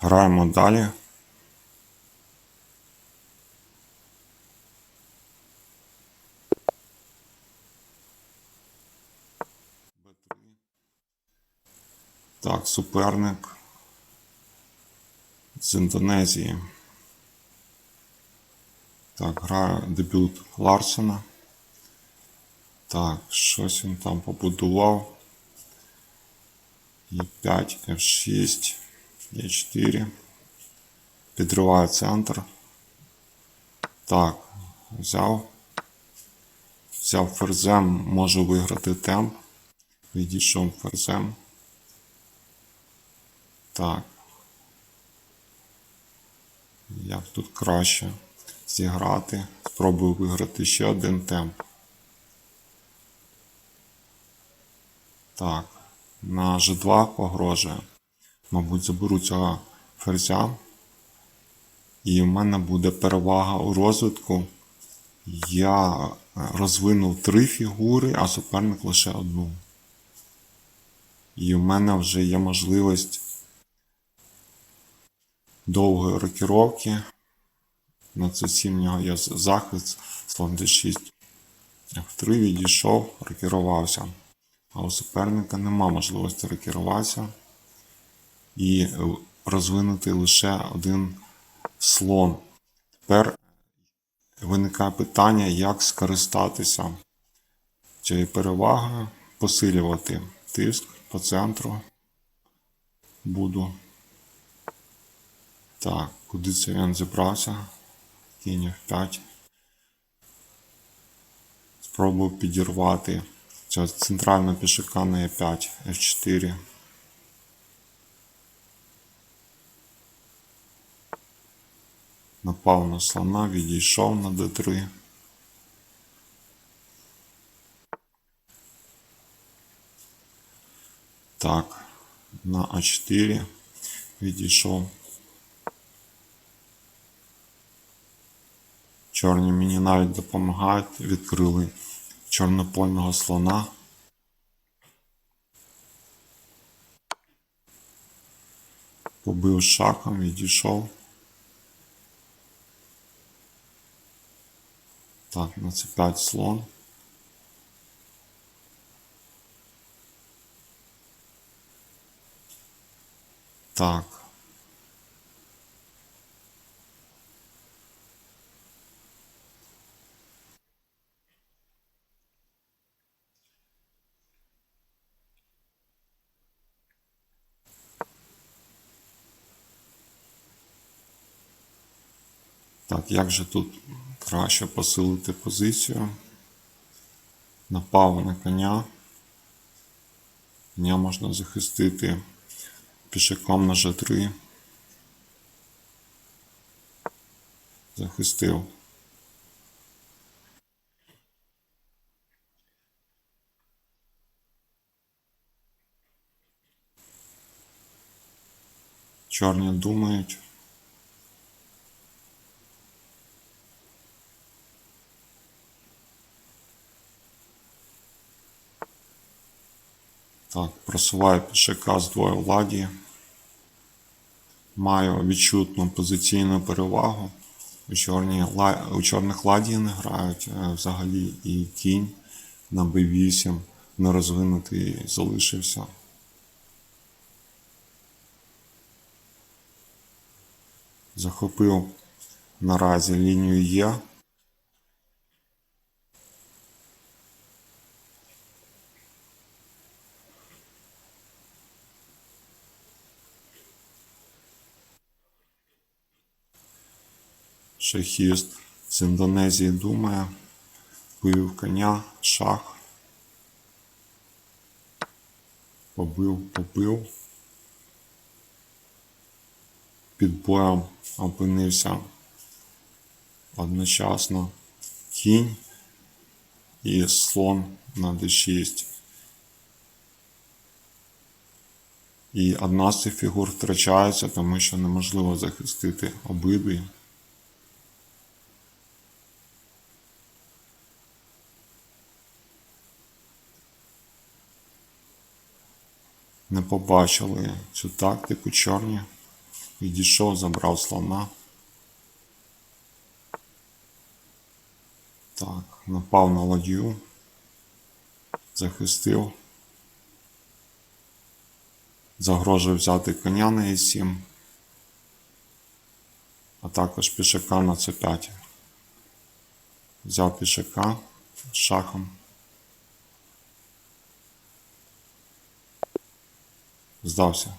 Граємо далі. Так, суперник з Індонезії. Так, грає дебют Ларсена. Так, щось він там побудував. Е5, F6, Е4. Підриває центр. Так, взяв. Взяв ферзем, може виграти темп. Відійшов ферзем. Так. Як тут краще зіграти? Спробую виграти ще один темп. Так, на G2 погрожує. Мабуть, заберу цього ферзя. І в мене буде перевага у розвитку. Я розвинув три фігури, а суперник лише одну. І в мене вже є можливість довгої рокіровки. На це 7 в нього є захист, слон d6. F3 відійшов, рокірувався. А у суперника нема можливості рокіруватися і розвинути лише один слон. Тепер виникає питання, як скористатися цією перевагою, посилювати тиск по центру. Буду. Так, куди це він зібрався? Кінь F5. Спробую підірвати цього центрального пішака на E5, F4. Напав на слона, відійшов на D3. Так, на А4 відійшов. Чорні мені навіть допомагають, відкрили чорнопольного слона. Побив шахом, відійшов. Так, на це 5 слон. Так. Так, як же тут краще посилити позицію? Напав на коня. Коня можна захистити пішаком на G3. Захистив. Чорні думають. Так, просуваю пішака з двоє ладі. Маю відчутну позиційну перевагу. У, чорні, у чорних ладі не грають е, взагалі і кінь на b8 не розвинутий залишився. Захопив наразі лінію Е. Шахіст з Індонезії думає, вивів коня, шах, побив, побив. Під боєм опинився одночасно кінь і слон на d6. І одна з цих фігур втрачається, тому що неможливо захистити обидві. Не побачили цю тактику чорні. Відійшов, забрав слона. Так, напав на ладью. Захистив. Загрожує взяти коня на Е7. А також пішака на С5. Взяв пішака шахом. Здався.